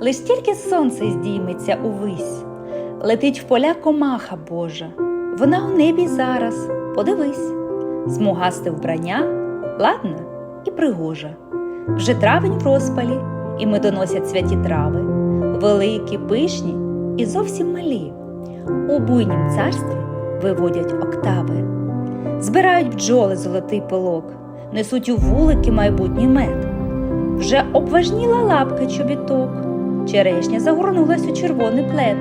Лиш тільки сонце здійметься увись, летить в поля комаха Божа, вона у небі зараз, подивись, смугасте вбрання, ладна і пригожа. Вже травень в розпалі, і медоносять святі трави, великі, пишні і зовсім малі. У буйнім царстві виводять октави, збирають бджоли золотий пилок, несуть у вулики майбутній мед. Вже обважніла лапка чобіток, черешня загорнулась у червоний плед.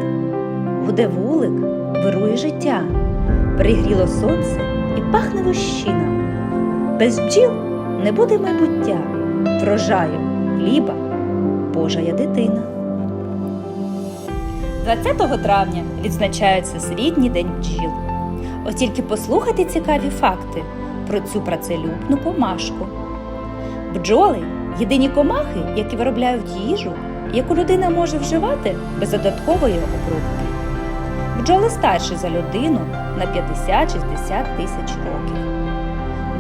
Гуде вулик, вирує життя, пригріло сонце і пахне вощина. Без бджіл не буде майбуття, врожаю, хліба, Божа я дитина. 20 травня відзначається Всесвітній день бджіл. Ось тільки послухайте цікаві факти про цю працелюбну комашку. Бджоли єдині комахи, які виробляють їжу, яку людина може вживати без додаткової обробки. Бджоли старші за людину на 50-60 тисяч років.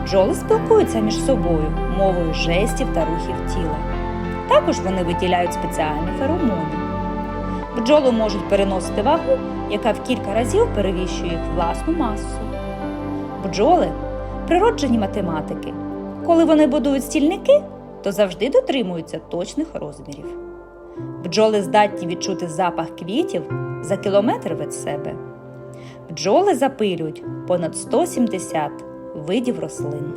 Бджоли спілкуються між собою мовою жестів та рухів тіла. Також вони виділяють спеціальні феромони. Бджоли можуть переносити вагу, яка в кілька разів перевищує їх власну масу. Бджоли природжені математики. Коли вони будують стільники, то завжди дотримуються точних розмірів. Бджоли здатні відчути запах квітів за кілометр від себе. Бджоли запилюють понад 170 видів рослин.